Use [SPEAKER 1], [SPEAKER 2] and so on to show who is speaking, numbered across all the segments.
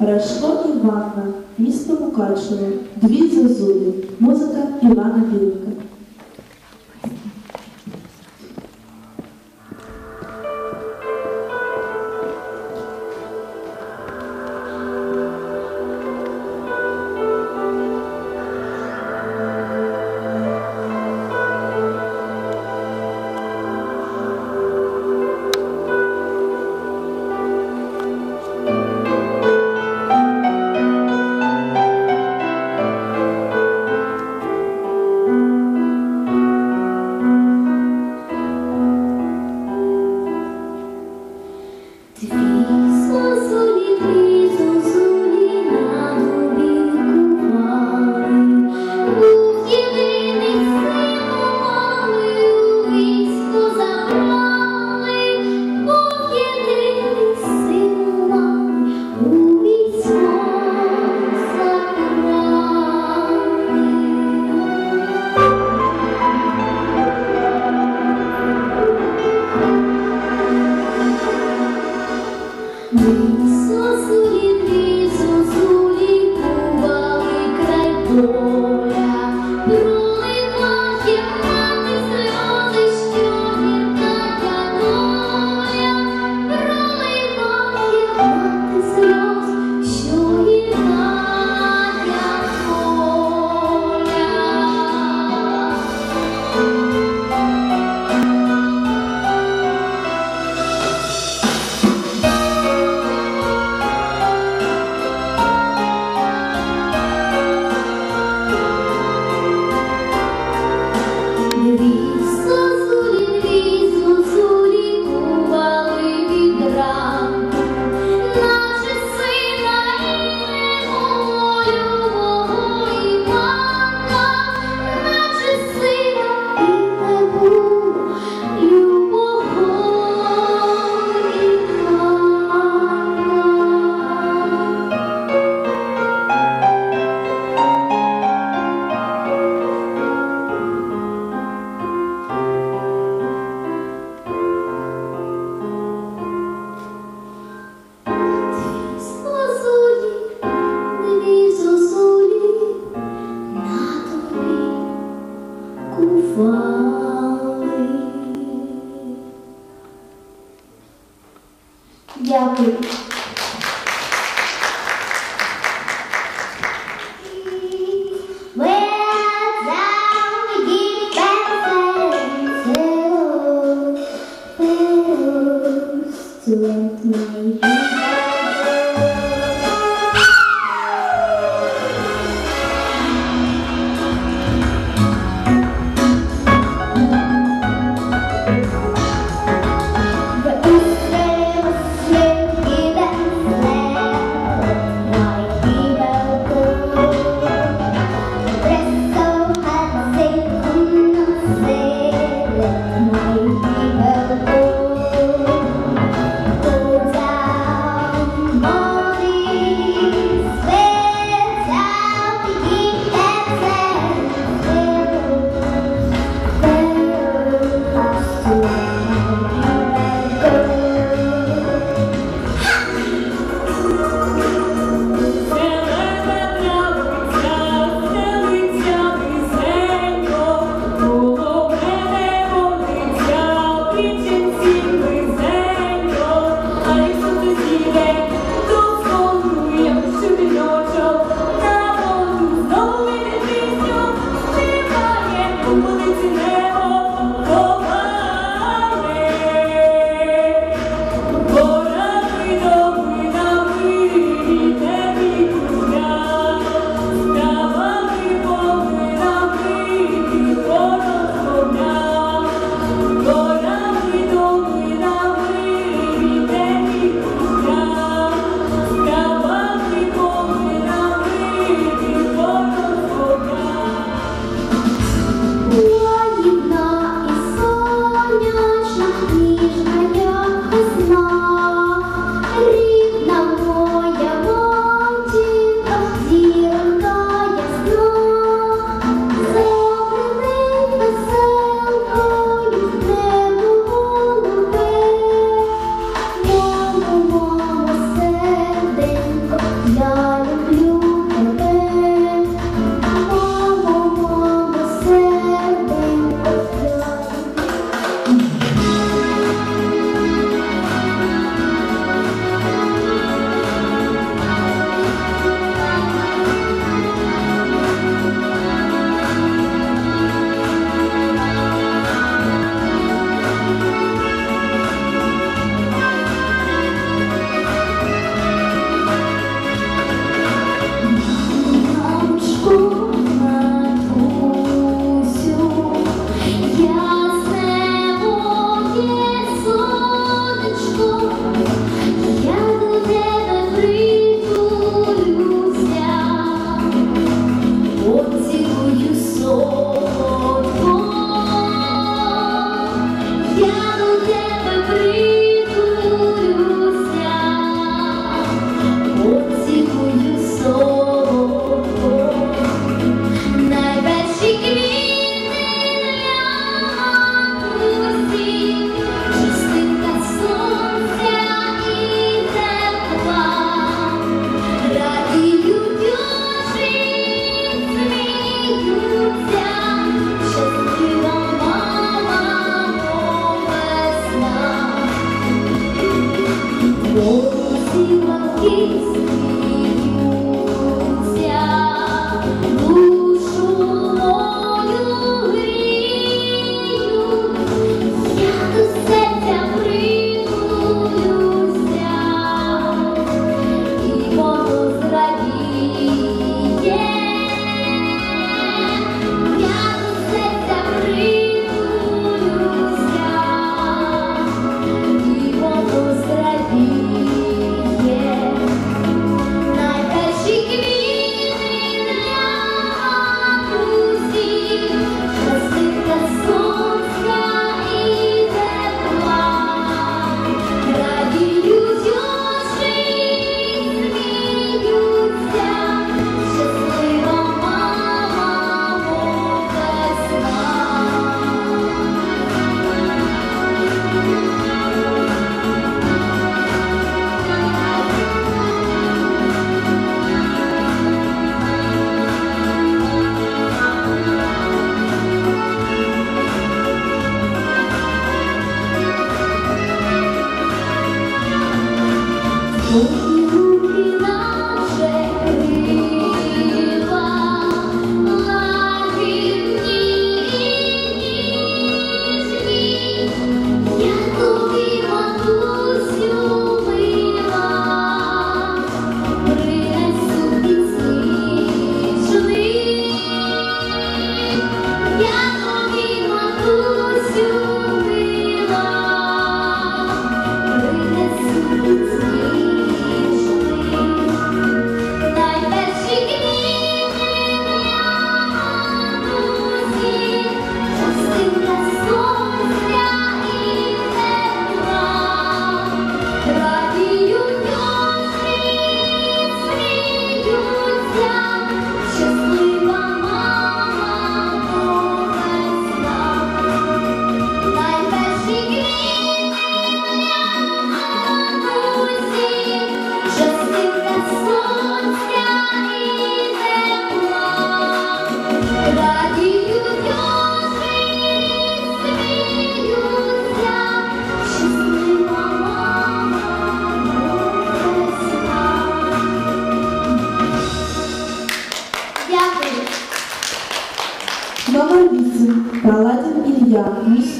[SPEAKER 1] Рашко Іванна. Місто Мукачево. Дві зозулі. Музика Івана Білка.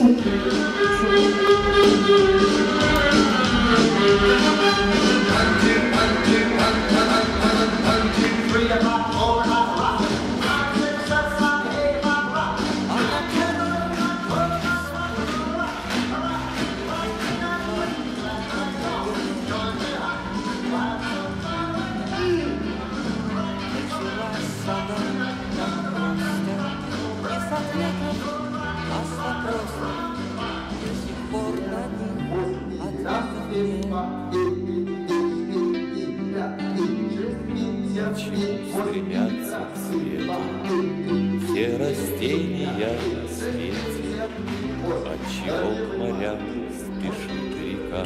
[SPEAKER 2] aquí. цветут, все растения светят, отчего к морям спешит река.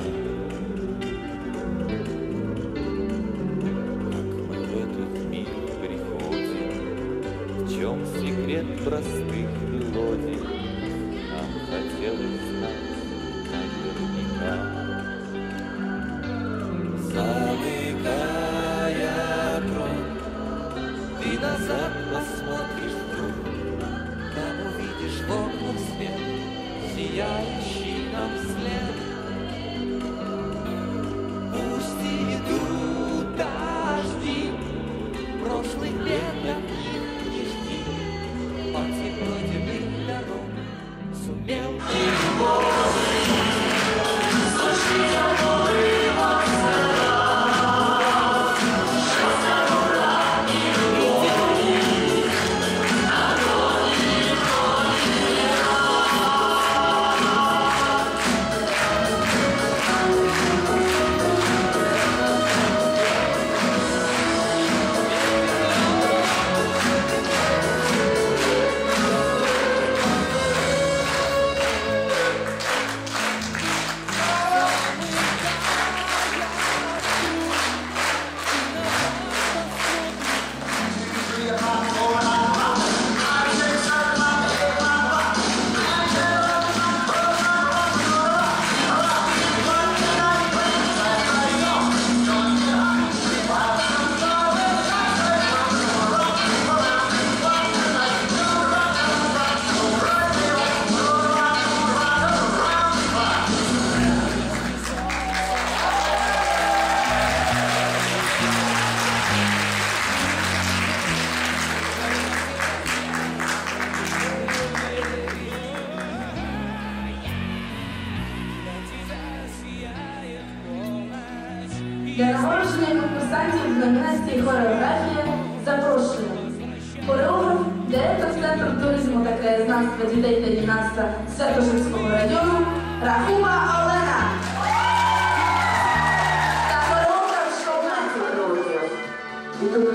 [SPEAKER 3] meu amor.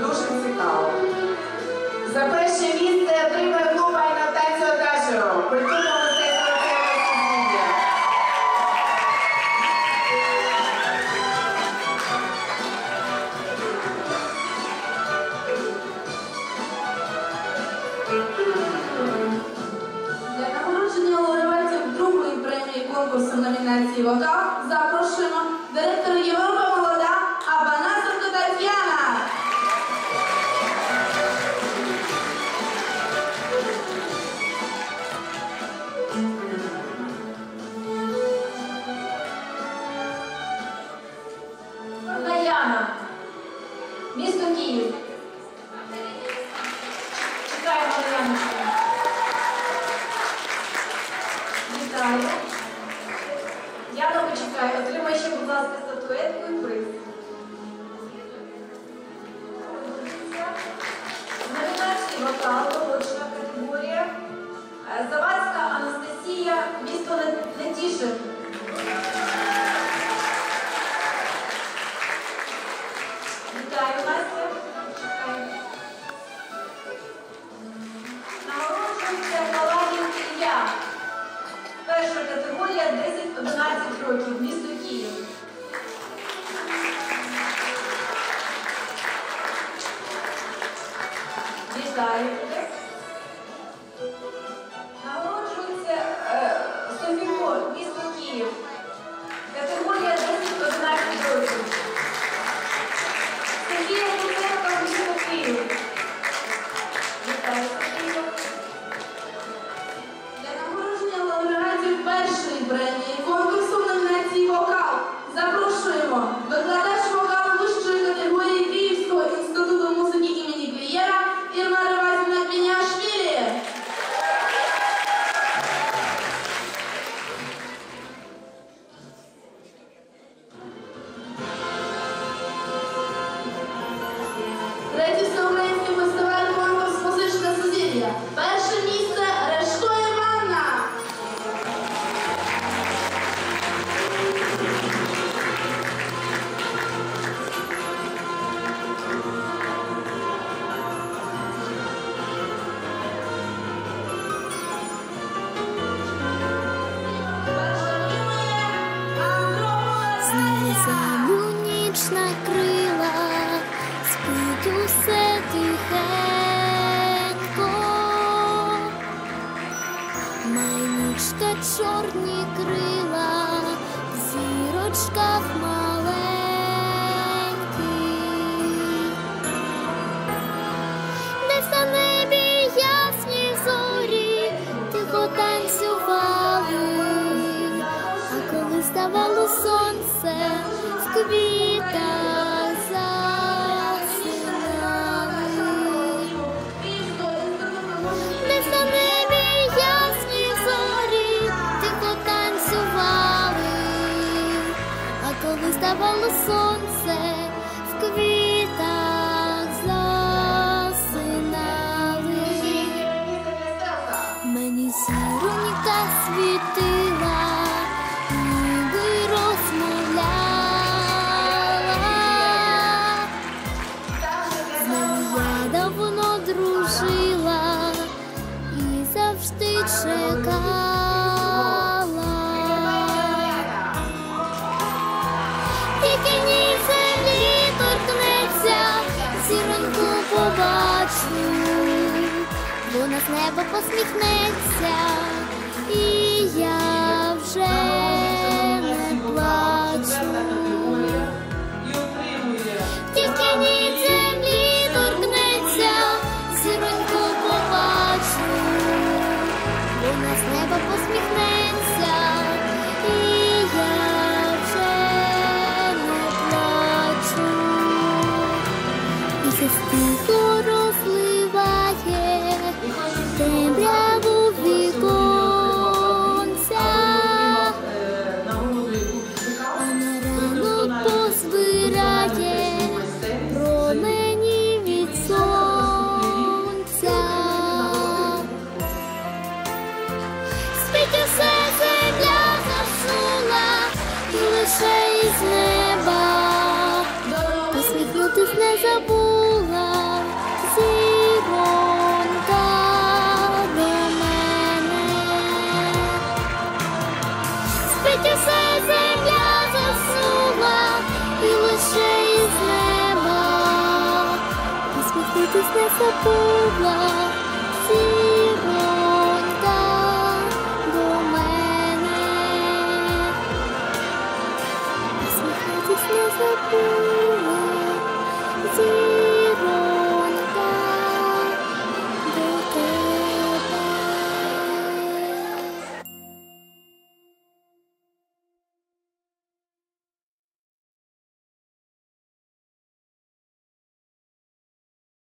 [SPEAKER 3] дуже цікаво. За перше місце отримає клуба Анатасіо Дашево, культурного мистецтва Сузіння. Для нагородження лауреатів другої премії конкурсу номінації Вокал
[SPEAKER 1] Thank you. Десь давало небі посміхнеться, 都不忘。